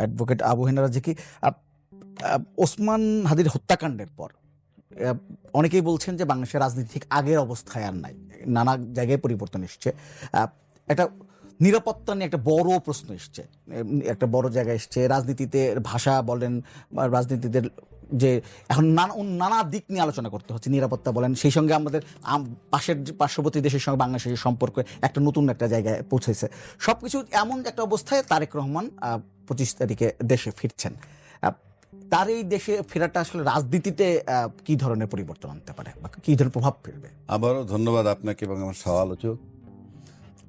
Advocate Abu Hena রাজিকি আপ- আপ- ওসমান হাদির হত্যাকাণ্ডের পর অনেকেই বলছেন যে বাংলাদেশের রাজনীতি ঠিক আগের অবস্থায় আর নাই, নানা জায়গায় পরিবর্তন এসছে। একটা নিরাপত্তা নিয়ে একটা বড় প্রশ্ন এসছে একটা বড় জায়গায় এসছে, রাজনীতিতে ভাষা বলেন রাজনীতিদের যে এখন নানা নানা দিক নিয়ে আলোচনা করতে হচ্ছে, নিরাপত্তা বলেন, সেই সঙ্গে আমাদের পাশের যে পার্শ্ববর্তী দেশের সঙ্গে বাংলাদেশের সম্পর্ক একটা নতুন একটা জায়গায় পৌঁছেছে। সব কিছু এমন একটা অবস্থায় তারেক রহমান পঁচিশ তারিখে দেশে ফিরছেন। তার এই দেশে ফেরাটা আসলে রাজনীতিতে কি ধরনের পরিবর্তন আনতে পারে বা কি ধরনের প্রভাব ফেলবে? আবারও ধন্যবাদ আপনাকে এবং আমার সহ আলোচক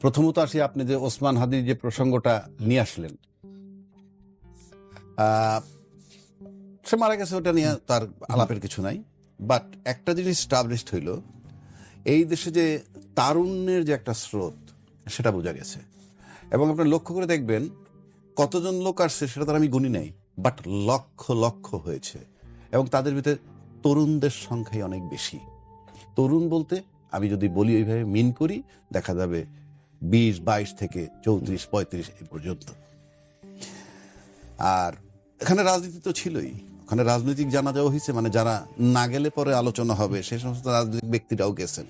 প্রথমত আসি আপনি যে ওসমান হাদির যে প্রসঙ্গটা নিয়ে আসলেন। সে মারা গেছে, ওটা নিয়ে তার আলাপের কিছু নাই। বাট একটা জিনিস স্টাবলিশড হইল, এই দেশে যে তারুণ্যের যে একটা স্রোত, সেটা বোঝা গেছে। এবং আপনি লক্ষ্য করে দেখবেন কতজন লোক আসছে সেটা তার আমি গুনি নাই বাট লক্ষ লক্ষ হয়েছে। এবং তাদের ভিতরে তরুণদের সংখ্যাই অনেক বেশি। তরুণ বলতে আমি যদি বলি ওইভাবে মিন করি, দেখা যাবে বিশ, বাইশ থেকে চৌত্রিশ, পঁয়ত্রিশ এই পর্যন্ত। আর এখানে রাজনীতি তো ছিলই। ওখানে রাজনৈতিক জানা যাওয়া হয়েছে মানে যারা না গেলে পরে আলোচনা হবে, সে সমস্ত রাজনৈতিক ব্যক্তিরাও গেছেন।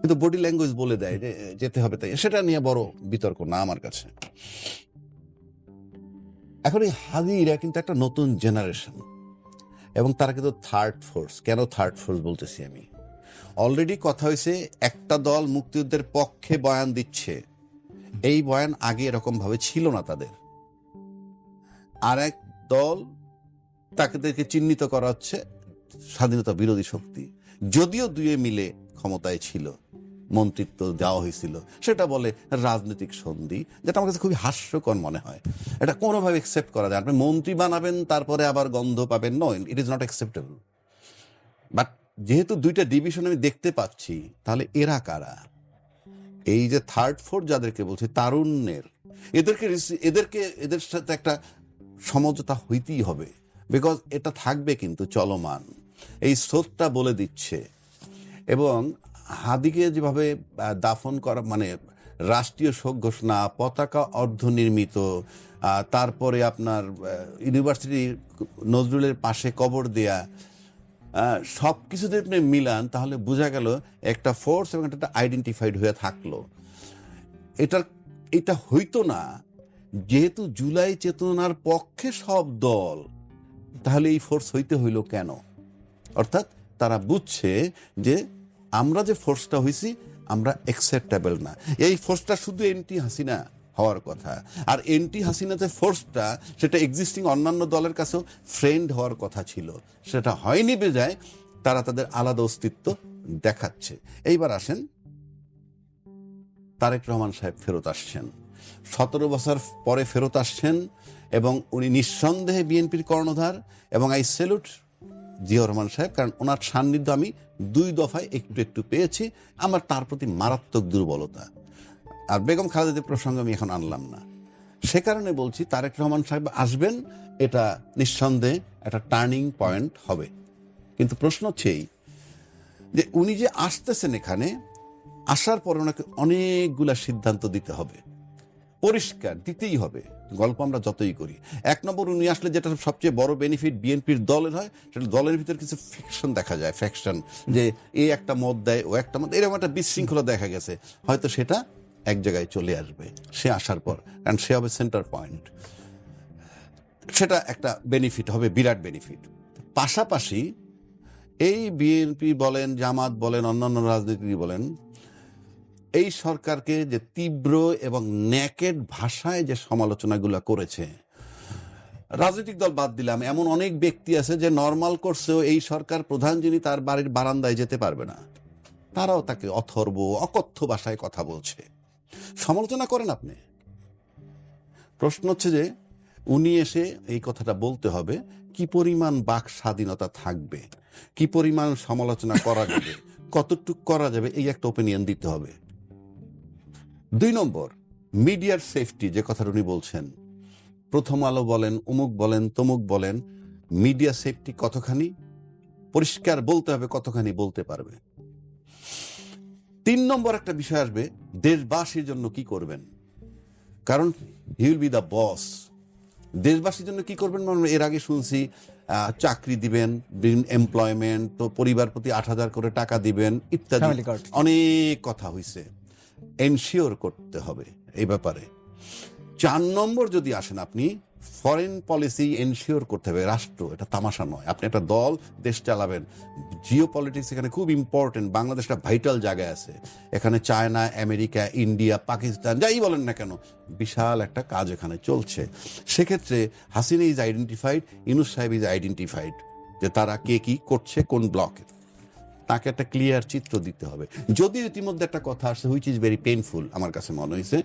কিন্তু বডি ল্যাঙ্গুয়েজ বলে দেয় যে, যেতে হবে তাই। সেটা নিয়ে বড় বিতর্ক না আমার কাছে। এখন এই হাজিরা কিন্তু একটা নতুন জেনারেশন এবং তারা কিন্তু থার্ড ফোর্স কেন থার্ড ফোর্স বলতেছি আমি? অলরেডি কথা হয়েছে, একটা দল মুক্তিযুদ্ধের পক্ষে বয়ান দিচ্ছে। এই বয়ান আগে এরকম ভাবে ছিল না তাদের। আর এক দল তাদেরকে চিহ্নিত করা হচ্ছে স্বাধীনতা বিরোধী শক্তি। যদিও দুয়ে মিলে ক্ষমতায় ছিল। মন্ত্রিত্ব দেওয়া হয়েছিল। সেটা বলে রাজনৈতিক সন্ধি, যেটা আমার কাছে খুবই হাস্যকর মনে হয়। এটা কোনোভাবে একসেপ্ট করা যায় আপনি মন্ত্রী বানাবেন, তারপরে আবার গন্ধ পাবেন। No it is not acceptable but যেহেতু দুইটা ডিভিশন আমি দেখতে পাচ্ছি, তাহলে এরা কারা? এই যে থার্ড ফোর্থ যাদেরকে বলছি, তারুণ্যের, এদেরকে এদেরকে, এদের সাথে একটা সমঝোতা হইতেই হবে। বিকজ এটা থাকবে কিন্তু চলমান। এই স্রোতটা বলে দিচ্ছে। এবং হাদিকে যেভাবে দাফন করা মানে রাষ্ট্রীয় শোক ঘোষণা, পতাকা অর্ধনির্মিত তারপরে আপনার ইউনিভার্সিটি নজরুলের পাশে কবর দেয়া সব কিছু যদি আপনি মিলান, তাহলে বোঝা গেল একটা ফোর্স এবং একটা আইডেন্টিফাইড হয়ে থাকল। এটার, এটা হইতো না। যেহেতু জুলাই চেতনার পক্ষে সব দল, তাহলে এই ফোর্স হইতে হইল কেন? অর্থাৎ তারা বুঝছে যে আমরা যে ফোর্সটা হয়েছি আমরা অ্যাকসেপ্টেবল না। এই ফোর্সটা শুধু এন্টি হাসিনা হওয়ার কথা। আর এন্টি হাসিনা যে ফোর্সটা সেটা এক্সিস্টিং অন্যান্য দলের কাছেও ফ্রেন্ড হওয়ার কথা ছিল। সেটা হয়নি বেজায় তারা তাদের আলাদা অস্তিত্ব দেখাচ্ছে। এইবার আসেন, তারেক রহমান সাহেব ফেরত আসছেন। সতেরো বছর পরে ফেরত আসছেন এবং উনি নিঃসন্দেহে বিএনপির কর্ণধার এবং আই সেলুট জিয়া রহমান সাহেব, কারণ ওনার সান্নিধ্য আমি দুই দফায় একটু একটু পেয়েছি। আমার তার প্রতি মারাত্মক দুর্বলতা। আর বেগম খালেদের প্রসঙ্গ আমি এখন আনলাম না। সে কারণে বলছি, তারেক রহমান সাহেব আসবেন, এটা নিঃসন্দেহে একটা টার্নিং পয়েন্ট হবে। কিন্তু প্রশ্ন হচ্ছে যে উনি যে আসতেছেন এখানে, আসার পরে ওনাকে অনেকগুলা সিদ্ধান্ত দিতে হবে। পরিষ্কার দিতেই হবে। গল্প আমরা যতই করি। এক নম্বর উনি আসলে যেটা সবচেয়ে বড় বেনিফিট বিএনপির দলের হয়, সেটা দলের ভিতরে কিছু ফ্যাকশন দেখা যায় ফ্যাকশন যে এ একটা মত দেয়, ও একটা মত, এরকম একটা বিশৃঙ্খলা দেখা গেছে। হয়তো সেটা এক জায়গায় চলে আসবে, সে আসার পর, কারণ সে হবে সেন্টার পয়েন্ট সেটা একটা বেনিফিট হবে, বিরাট বেনিফিট পাশাপাশি এই বিএনপি বলেন, জামাত বলেন, অন্যান্য রাজনীতি বলেন এই সরকারকে যে তীব্র এবং ন্যাকেড ভাষায় যে সমালোচনাগুলো করেছে, রাজনৈতিক দল বাদ দিলাম, এমন অনেক ব্যক্তি আছে যে নর্মাল করছেও এই সরকার প্রধান যিনি তার বাড়ির বারান্দায় যেতে পারবে না। তারাও তাকে অথর্ব, অকথ্য ভাষায় কথা বলছে। সমালোচনা করেন আপনি। প্রশ্ন হচ্ছে যে, উনি এসে এই কথাটা বলতে হবে, কি পরিমাণ বাক স্বাধীনতা থাকবে? কি পরিমাণ সমালোচনা করা যাবে? কতটুক করা যাবে? এই একটা ওপিনিয়ন দিতে হবে। দুই নম্বর মিডিয়ার সেফটি যে কথাটা উনি বলছেন। প্রথম আলো বলেন অমুক বলেন তমুক বলেন মিডিয়া সেফটি কতখানি? পরিষ্কার বলতে হবে কতখানি বলতে পারবে। তিন নম্বর একটা বিষয় আসবে দেশবাসীর জন্য কি করবেন? কারণ he will be the boss দেশবাসীর জন্য কি করবেন? মানে এর আগে শুনছি চাকরি দিবেন এমপ্লয়মেন্ট তো পরিবার প্রতি আট হাজার করে টাকা দিবেন ইত্যাদি। অনেক কথা হইছে। এনশিওর করতে হবে এই ব্যাপারে। চার নম্বর যদি আসেন আপনি ফরেন পলিসি এনশিওর করতে হবে, রাষ্ট্র, এটা তামাশা নয়। আপনি একটা দল, দেশ চালাবেন। জিও পলিটিক্স এখানে খুব ইম্পর্টেন্ট বাংলাদেশ একটা ভাইটাল জায়গায় আছে। এখানে চায়না, আমেরিকা, ইন্ডিয়া, পাকিস্তান, যাই বলেন না কেন, বিশাল একটা কাজ এখানে চলছে। সেক্ষেত্রে হাসিনা ইজ আইডেন্টিফাইড ইনুস সাহেব ইজ আইডেন্টিফাইড যে তারা কে কি করছে, কোন ব্লকে তাকে একটা ক্লিয়ার চিত্র দিতে হবে। যদিও ইতিমধ্যে একটা কথা আসছে হুইচ ইজ ভেরি পেইনফুল আমার কাছে মনে হয়েছে।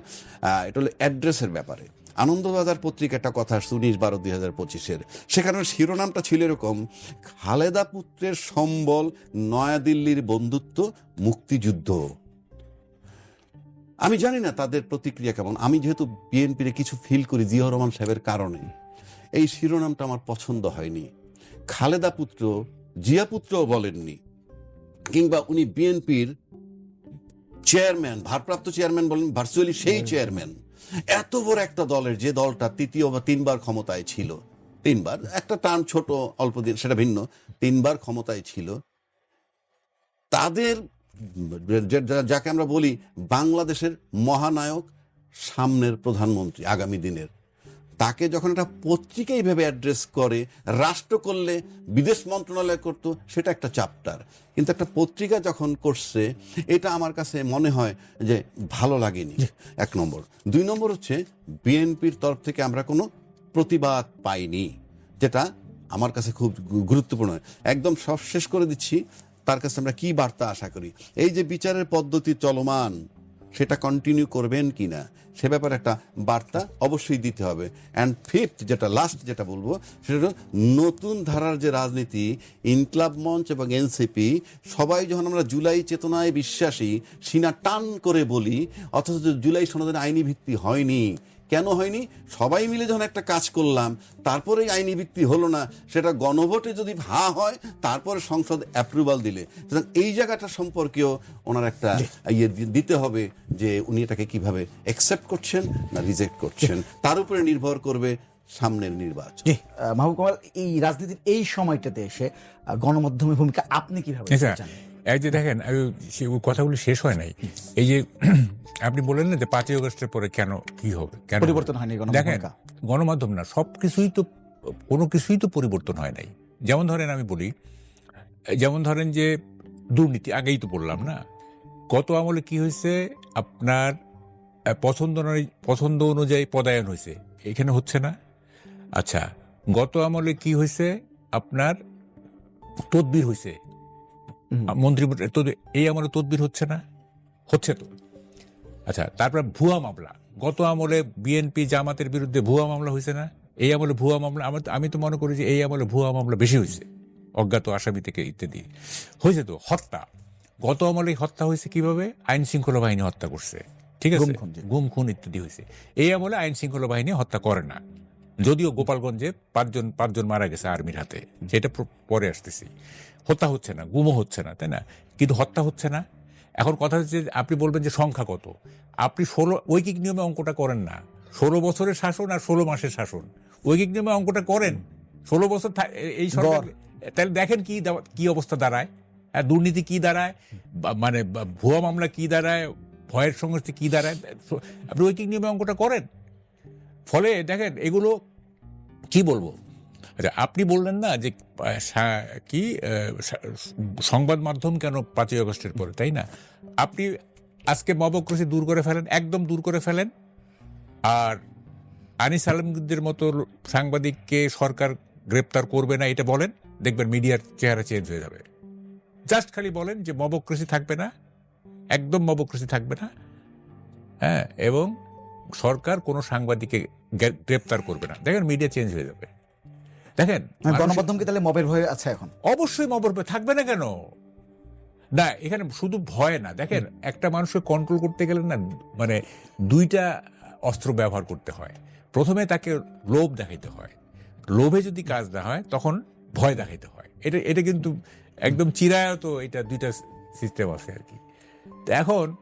এটা হলো অ্যাড্রেসের ব্যাপারে। আনন্দবাজার পত্রিকা একটা কথা আসছে, উনিশ বারো দুই হাজার পঁচিশের। সেখানে শিরোনামটা ছিল এরকম, খালেদা পুত্রের সম্বল নয়াদিল্লির বন্ধুত্ব, মুক্তিযুদ্ধ। আমি জানি না তাদের প্রতিক্রিয়া কেমন। আমি যেহেতু বিএনপির কিছু ফিল করি জিয়া রহমান সাহেবের কারণে, এই শিরোনামটা আমার পছন্দ হয়নি। খালেদা পুত্র, জিয়া পুত্রও বলেননি। কিংবা উনি বিএনপির চেয়ারম্যান ভারপ্রাপ্ত চেয়ারম্যান বলেন ভার্চুয়ালি সেই চেয়ারম্যান। এত বড় একটা দলের যে দলটা তৃতীয় বা তিনবার ক্ষমতায় ছিল তিনবার একটা টার্ম ছোট অল্প দিন সেটা ভিন্ন তিনবার ক্ষমতায় ছিল। তাদের যাকে আমরা বলি বাংলাদেশের মহানায়ক সামনের প্রধানমন্ত্রী আগামী দিনের। তাকে যখন একটা পত্রিকা এইভাবে অ্যাড্রেস করে রাষ্ট্র করলে বিদেশ মন্ত্রণালয় করতো সেটা একটা চাপ্টার কিন্তু একটা পত্রিকা যখন করছে এটা আমার কাছে মনে হয় যে ভালো লাগেনি। এক নম্বর। দুই নম্বর হচ্ছে বিএনপির তরফ থেকে আমরা কোনো প্রতিবাদ পাইনি যেটা আমার কাছে খুব গুরুত্বপূর্ণ। একদম সব শেষ করে দিচ্ছি তার কাছে আমরা কি বার্তা আশা করি? এই যে বিচারের পদ্ধতি চলমান সেটা কন্টিনিউ করবেন কি না সে ব্যাপারে একটা বার্তা অবশ্যই দিতে হবে। অ্যান্ড ফিফথ যেটা লাস্ট যেটা বলব, সেটা হলো নতুন ধারার যে রাজনীতি, ইনক্লাব মঞ্চ এবং এনসিপি সবাই যখন আমরা জুলাই চেতনায় বিশ্বাসী, সিনা টান করে বলি, অথচ জুলাই সনদের আইনি ভিত্তি হয়নি কেন হয়নি? সবাই মিলে যখন একটা কাজ করলাম তারপরে আইনি ভিত্তি হলো না। সেটা গণভোটে যদি হা হয় তারপরে সংসদ অ্যাপ্রুভাল দিলে। সুতরাং এই জায়গাটা সম্পর্কেও ওনার একটা ইয়ে দিতে হবে যে উনি এটাকে কীভাবে অ্যাকসেপ্ট করছেন না রিজেক্ট করছেন। তার উপরে নির্ভর করবে সামনের নির্বাচন। মাহবুব কামাল এই রাজনীতির এই সময়টাতে এসে গণমাধ্যমের ভূমিকা আপনি কীভাবে দেখছেন? এই যে দেখেন ওই কথাগুলো শেষ হয় নাই। এই যে আপনি বললেন না যে পাঁচই আগস্টের পরে কেন কি হবে কেন পরিবর্তন হয়নি দেখেন গণমাধ্যম না সব কিছুই তো কোনো কিছুই তো পরিবর্তন হয় নাই। যেমন ধরেন আমি বলি যেমন ধরেন যে দুর্নীতি আগেই তো বললাম না। গত আমলে কি হয়েছে? আপনার পছন্দ পছন্দ অনুযায়ী পদায়ন হয়েছে। এখানে হচ্ছে না? আচ্ছা গত আমলে কি হয়েছে? আপনার তদবির হয়েছে। মন্ত্রী এই আমলে তদবির হচ্ছে না? হচ্ছে তো। আচ্ছা তারপর ভুয়া মামলা। গত আমলে বিএনপি জামাতের বিরুদ্ধে ভুয়া মামলা হয়েছে না? এই আমলে ভুয়া মামলা আমার আমি তো মনে করি যে এই আমলে ভুয়া মামলা বেশি হয়েছে অজ্ঞাত আসামি থেকে ইত্যাদি। হয়েছে তো হত্যা। গত আমলে হত্যা হয়েছে কীভাবে? আইন শৃঙ্খলা বাহিনী হত্যা করছে। ঠিক আছে। গুম খুন ইত্যাদি হয়েছে এই আমলে আইন শৃঙ্খলা বাহিনী হত্যা করে না। যদিও গোপালগঞ্জে পাঁচজন পাঁচজন মারা গেছে আর্মির হাতে। সেটা পরে আসতেছি। হত্যা হচ্ছে না গুমও হচ্ছে না তাই না? কিন্তু হত্যা হচ্ছে না। এখন কথা হচ্ছে আপনি বলবেন যে সংখ্যা কত। আপনি ষোলো ঐকিক নিয়মে অঙ্কটা করেন না। ষোলো বছরের শাসন আর ষোলো মাসের শাসন। ঐকিক নিয়মে অঙ্কটা করেন। ষোলো বছর এই সরকার তাহলে দেখেন কি কি অবস্থা দাঁড়ায়। দুর্নীতি কি দাঁড়ায়? মানে ভুয়া মামলা কি দাঁড়ায়? ভয়ের সংস্কৃতি কি দাঁড়ায়? আপনি ঐকিক নিয়মে অঙ্কটা করেন। ফলে দেখেন, এগুলো কি বলব? আচ্ছা আপনি বললেন না যে কি সংবাদ মাধ্যম কেন পাঁচই আগস্টের পরে, তাই না? আপনি আজকে মবক্রসি দূর করে ফেলেন, একদম দূর করে ফেলেন। আর আনিস আলমগীরদের মতো সাংবাদিককে সরকার গ্রেপ্তার করবে না, এটা বলেন, দেখবেন মিডিয়ার চেহারা চেঞ্জ হয়ে যাবে। জাস্ট খালি বলেন যে মবক্রসি থাকবে না, একদম মবক্রসি থাকবে না। হ্যাঁ এবং সরকার কোনো সাংবাদিককে গ্রেপ্তার করবে না। দেখেন মিডিয়া চেঞ্জ হয়ে যাবে। দেখেন মানে গণমাধ্যম কি তাহলে মবের হয়ে আছে এখন? অবশ্যই মবের মবর থাকবে না কেন? না এখানে শুধু ভয় না। দেখেন একটা মানুষকে কন্ট্রোল করতে গেলে না মানে দুইটা অস্ত্র ব্যবহার করতে হয়। প্রথমে তাকে লোভ দেখাইতে হয়। লোভে যদি কাজ না হয় তখন ভয় দেখাইতে হয়। এটা এটা কিন্তু একদম চিরায়ত এটা দুইটা সিস্টেম আছে আর কি। এখন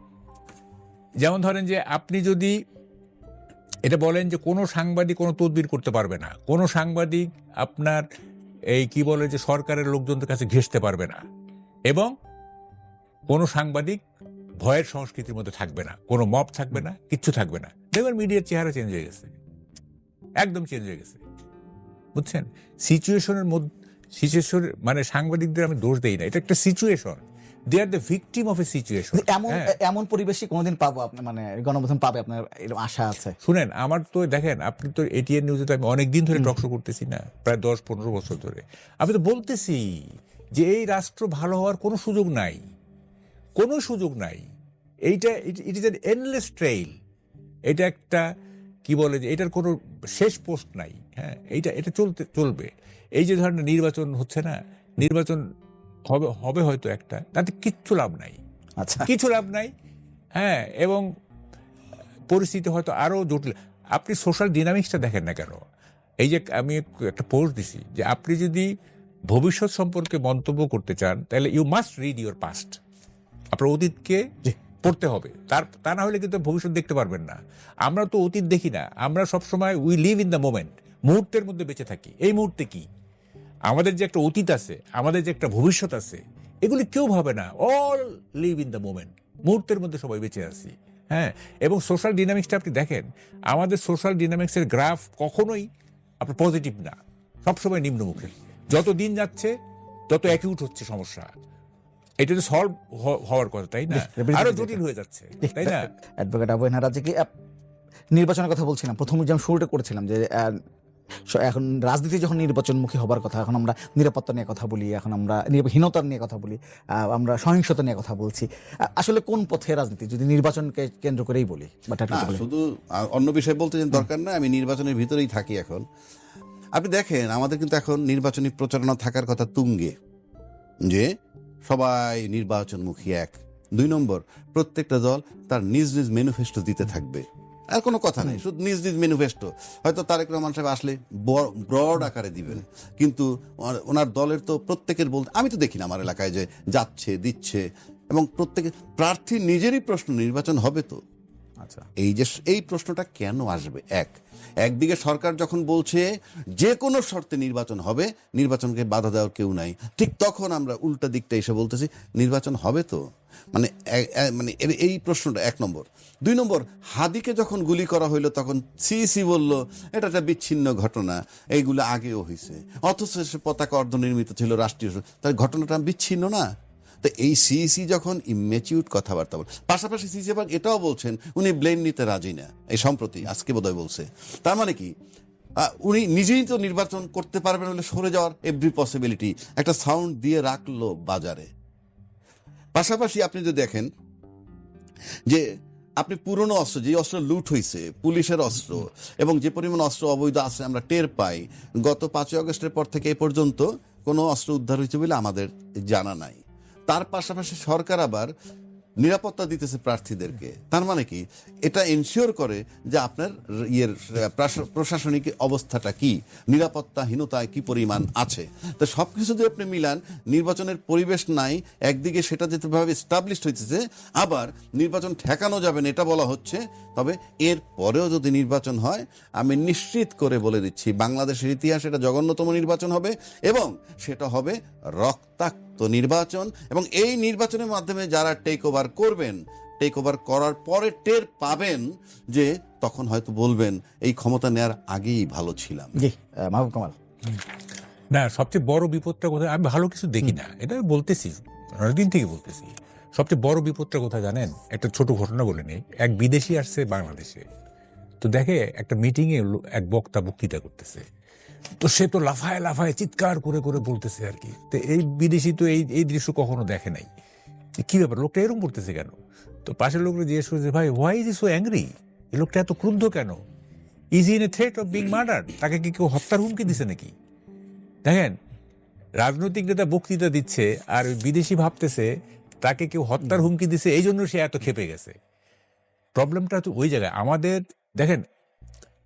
যেমন ধরেন যে আপনি যদি এটা বলেন যে কোনো সাংবাদিক কোনো তদবির করতে পারবে না। কোনো সাংবাদিক আপনার এই কি বলে যে সরকারের লোকজনদের কাছে ঘেঁষতে পারবে না। এবং কোনো সাংবাদিক ভয়ের সংস্কৃতির মধ্যে থাকবে না। কোনো মপ থাকবে না, কিচ্ছু থাকবে না। দেখবেন মিডিয়ার চেহারা চেঞ্জ হয়ে গেছে। একদম চেঞ্জ হয়ে গেছে। বুঝছেন? সিচুয়েশনের মধ্যে সিচুয়েশন মানে সাংবাদিকদের আমি দোষ দেই না। এটা একটা situation they are the victim of a situation এমন এমন পরিবেশই কোনোদিন পাবো আপনি মানে গণমাধ্যম পাবে আপনার এরকম আশা আছে? শুনেন আমার তো দেখেন আপনি তো এটিএন নিউজে তো আমি অনেক দিন ধরে টকশো করতেছি না প্রায় দশ পনেরো বছর ধরে। আমি তো বলতেছি যে এই রাষ্ট্র ভালো হওয়ার কোনো সুযোগ নাই। কোনো সুযোগ নাই। এইটা it is an endless trail এটা একটা কি বলে যে এটার কোনো শেষ পোস্ট নাই। হ্যাঁ এইটা এটা চলতে চলবে। এই যে ধরনের নির্বাচন হচ্ছে না নির্বাচন হবে হবে হয়তো একটা তাতে কিচ্ছু লাভ নাই। আচ্ছা। কিছু লাভ নাই হ্যাঁ এবং পরিস্থিতি হয়তো আরও জটিল। আপনি সোশ্যাল ডিনামিক্সটা দেখেন না কেন? এই যে আমি একটা পোস্ট দিছি যে আপনি যদি ভবিষ্যৎ সম্পর্কে মন্তব্য করতে চান তাহলে you must read your past আপনার অতীতকে পড়তে হবে। তার তা না হলে কিন্তু ভবিষ্যৎ দেখতে পারবেন না। আমরা তো অতীত দেখি না। আমরা সবসময় we live in the moment মুহূর্তের মধ্যে বেঁচে থাকি। এই মুহূর্তে কি? আমাদের যে একটা অতীত আছে আমাদের যে একটা ভবিষ্যৎ আছে এগুলি কেউ ভাবে না। All live in the moment মুহূর্তের মধ্যে সবাই বেঁচে আছি। হ্যাঁ এবং সোশ্যাল ডিনামিক্সটা আপনি দেখেন আমাদের সোশ্যাল ডিনামিক্সের গ্রাফ কখনোই আপনার পজিটিভ না। সবসময় নিম্নমুখী। যত দিন যাচ্ছে তত অ্যাকিউট হচ্ছে সমস্যা। এটা তো সলভ হওয়ার কথা তাই না? আরও জটিল হয়ে যাচ্ছে তাই না? অ্যাডভোকেট আবু হেনা রাজ্যে কি আপ, নির্বাচনের কথা বলছিলাম। প্রথমে যেমন শুরুটা করেছিলাম যে এখন রাজনীতি যখন নির্বাচনমুখী হবার কথা এখন আমরা নিরাপত্তা নিয়ে কথা বলি এখন আমরা নিরাপহীনতা নিয়ে কথা বলি আমরা সহিংসতা নিয়ে কথা বলছি। আসলে কোন পথে রাজনীতি যদি নির্বাচনকে কেন্দ্র করেই বলি শুধু অন্য বিষয় বলতে দরকার না আমি নির্বাচনের ভিতরেই থাকি এখন। আপনি দেখেন আমাদের কিন্তু এখন নির্বাচনী প্রচারণা থাকার কথা তুঙ্গে যে সবাই নির্বাচনমুখী এক। দুই নম্বর প্রত্যেকটা দল তার নিজ নিজ ম্যানিফেস্টো দিতে থাকবে। আর কোনো কথা নেই, শুধু নিজ নিজ ম্যানিফেস্টো হয়তো তারেক রহমান সাহেব আসলে ব্রড আকারে দিবেন। কিন্তু ওনার- দলের তো প্রত্যেকের বলতে, আমি তো দেখি না আমার এলাকায় যে যাচ্ছে, দিচ্ছে, এবং প্রত্যেকের, প্রার্থী নিজেরই প্রশ্ন, নির্বাচন হবে তো। এই যে এই প্রশ্নটা কেন আসবে? এক, একদিকে সরকার যখন বলছে যে কোনো শর্তে নির্বাচন হবে, নির্বাচনকে বাধা দেওয়ার কেউ নাই। ঠিক তখন আমরা উল্টা দিকটা এসে বলতেছি, নির্বাচন হবে তো? মানে মানে এই প্রশ্নটা, এক নম্বর। দুই নম্বর, হাদিকে যখন গুলি করা হইল, তখন সিইসি বলল, এটা একটা বিচ্ছিন্ন ঘটনা, এইগুলো আগেও হয়েছে অথচ সে পতাকা অর্ধনির্মিত ছিল রাষ্ট্রীয় তাহলে ঘটনাটা বিচ্ছিন্ন না? তো এই সিইসি যখন ইমেচিউড কথাবার্তা বল, পাশাপাশি সিইসি আবার এটাও বলছেন, উনি ব্লেম নিতে রাজি না, এই সম্প্রতি, আজকে বোধহয় বলছে। তার মানে কি? উনি নিজেই তো নির্বাচন করতে পারবেন বলে সরে যাওয়ার এভরি পসিবিলিটি একটা সাউন্ড দিয়ে রাখল বাজারে। পাশাপাশি আপনি যদি দেখেন যে আপনি পুরনো অস্ত্র, যে অস্ত্র লুট হয়েছে পুলিশের অস্ত্র, এবং যে পরিমাণ অস্ত্র অবৈধ আছে আমরা টের পাই, গত পাঁচই আগস্টের পর থেকে এ পর্যন্ত কোনো অস্ত্র উদ্ধার হয়েছে বলে আমাদের জানা নাই। তার পাশাপাশি সরকার আবার নিরাপত্তা দিতেছে প্রার্থীদেরকে। তার মানে কি? এটা এনশিওর করে যে আপনার ইয়ের, প্রাশ- প্রশাসনিক অবস্থাটা কি? নিরাপত্তাহীনতায় কি পরিমাণ আছে? তো সব কিছু যদি আপনি মিলান, নির্বাচনের পরিবেশ নাই, একদিকে সেটা যেভাবে স্টাবলিশড হইতেছে, আবার নির্বাচন ঠেকানো যাবে না, এটা বলা হচ্ছে। তবে এর পরেও যদি নির্বাচন হয়, আমি নিশ্চিত করে বলে দিচ্ছি, বাংলাদেশের ইতিহাসে এটা জঘন্যতম নির্বাচন হবে এবং সেটা হবে রক্তাক্ত নির্বাচন এবং এই নির্বাচনের মাধ্যমে যারা টেক ওভার করবেন টেক ওভার করার পরে টের পাবেন যে তখন হয়তো বলবেন এই ক্ষমতা নেয়ার আগেই ভালো ছিলাম। জি মাহবুব কামাল। না সবচেয়ে বড় বিপদটা কোথায়? আমি ভালো কিছু দেখি না এটা আমি বলতেছি অনেকদিন থেকে বলতেছি। সবচেয়ে বড় বিপদটা কোথায় জানেন? একটা ছোট ঘটনা বলে নেই এক বিদেশি আসছে বাংলাদেশে। তো দেখে একটা মিটিংয়ে এক বক্তা বক্তৃতা করতেছে। তো সে তো লাফায় লাফায় চিৎকার করে করে বলতেছে আর কি। তো এই বিদেশি তো এই এই দৃশ্য কখনো দেখে নাই। কি ব্যাপার? লোকটা এরকম করতেছে কেন? তো পাশের লোকরা জিজ্ঞেস করেছে ভাই হোয়াই ইজ সো অ্যাংরি এই লোকটা এত ক্রুদ্ধ কেন? Is in a threat of being murder তাকে কি কেউ হত্যার হুমকি দিছে নাকি? দেখেন, রাজনৈতিক নেতা বক্তৃতা দিচ্ছে আর বিদেশি ভাবতেছে, তাকে কেউ হত্যার হুমকি দিছে, এই জন্য সে এত খেপে গেছে। প্রবলেমটা তো ওই জায়গায়। আমাদের, দেখেন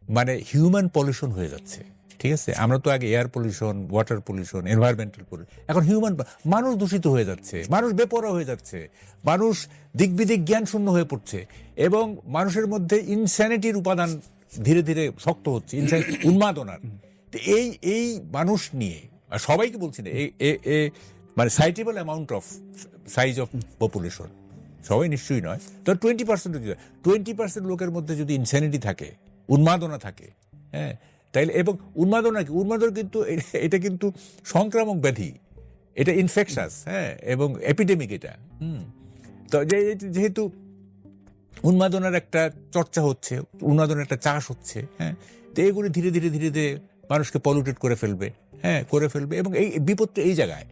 মানে হিউম্যান পলিউশন হয়ে যাচ্ছে। ঠিক আছে? আমরা তো আগে air pollution water pollution environmental pollution এখন হিউম্যান মানুষ দূষিত হয়ে যাচ্ছে, মানুষ বেপরোয়া হয়ে যাচ্ছে, মানুষ দিক বিদিক জ্ঞান শূন্য হয়ে পড়ছে এবং মানুষের মধ্যে ইনস্যানিটির উপাদান ধীরে ধীরে শক্ত হচ্ছে উন্মাদনার। এই এই মানুষ নিয়ে সবাইকে বলছি না, এ মানে suitable amount of size of population সবাই নিশ্চয়ই নয়, তো টোয়েন্টি পার্সেন্ট টোয়েন্টি পার্সেন্ট লোকের মধ্যে যদি ইনসেনিটি থাকে, উন্মাদনা থাকে হ্যাঁ তাইলে এবং উন্মাদনা কি? উন্মাদন কিন্তু এটা কিন্তু সংক্রামক ব্যাধি। এটা ইনফেকশাস হ্যাঁ এবং এপিডেমিক এটা, হুম। তো যেহেতু উন্মাদনার একটা চর্চা হচ্ছে, উন্মাদনের একটা চাষ হচ্ছে হ্যাঁ তো এগুলি ধীরে ধীরে ধীরে ধীরে মানুষকে পলিউটেড করে ফেলবে হ্যাঁ করে ফেলবে এবং এই বিপদটা এই জায়গায়।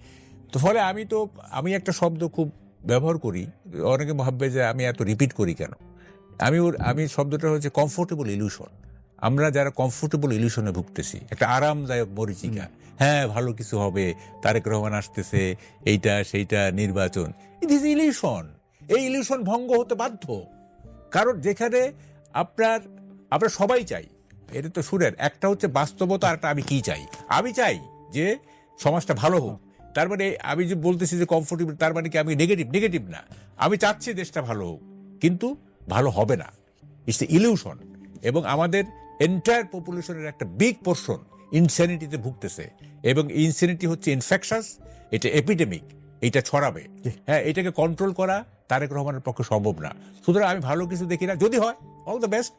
তো ফলে আমি তো, আমি একটা শব্দ খুব ব্যবহার করি, অনেকে ভাববে যে আমি এত রিপিট করি কেন? আমি ওর, আমি শব্দটা হচ্ছে কমফোর্টেবল ইলিউশন আমরা যারা কমফোর্টেবল ইলিউশনে ভুগতেছি একটা আরামদায়ক মরিচিকা। হ্যাঁ ভালো কিছু হবে তারেক রহমান আসতেছে এইটা সেইটা নির্বাচন। ইট ইজ ইলিউশন এই ইলিউশন ভঙ্গ হতে বাধ্য। কারণ যেখানে আপনার আমরা সবাই চাই এটা তো সুরের একটা হচ্ছে বাস্তবতা আর একটা আমি কি চাই? আমি চাই যে সমাজটা ভালো হোক। তার মানে আমি যে বলতেছি যে কমফোর্টেবল তার মানে কি আমি নেগেটিভ নেগেটিভ না। আমি চাচ্ছি দেশটা ভালো হোক। কিন্তু ভালো হবে না। ইটস ইলিউশন এবং আমাদের এন্টায়ার পপুলেশনের একটা বিগ পোর্শন ইনসেনিটিতে ভুগতেছে এবং ইনসেনিটি হচ্ছে ইনফেকশাস এটা এপিডেমিক এটা ছড়াবে। হ্যাঁ এটাকে কন্ট্রোল করা তারেক রহমানের পক্ষে সম্ভব না। সুতরাং আমি ভালো কিছু দেখি না। যদি হয় অল দ্য বেস্ট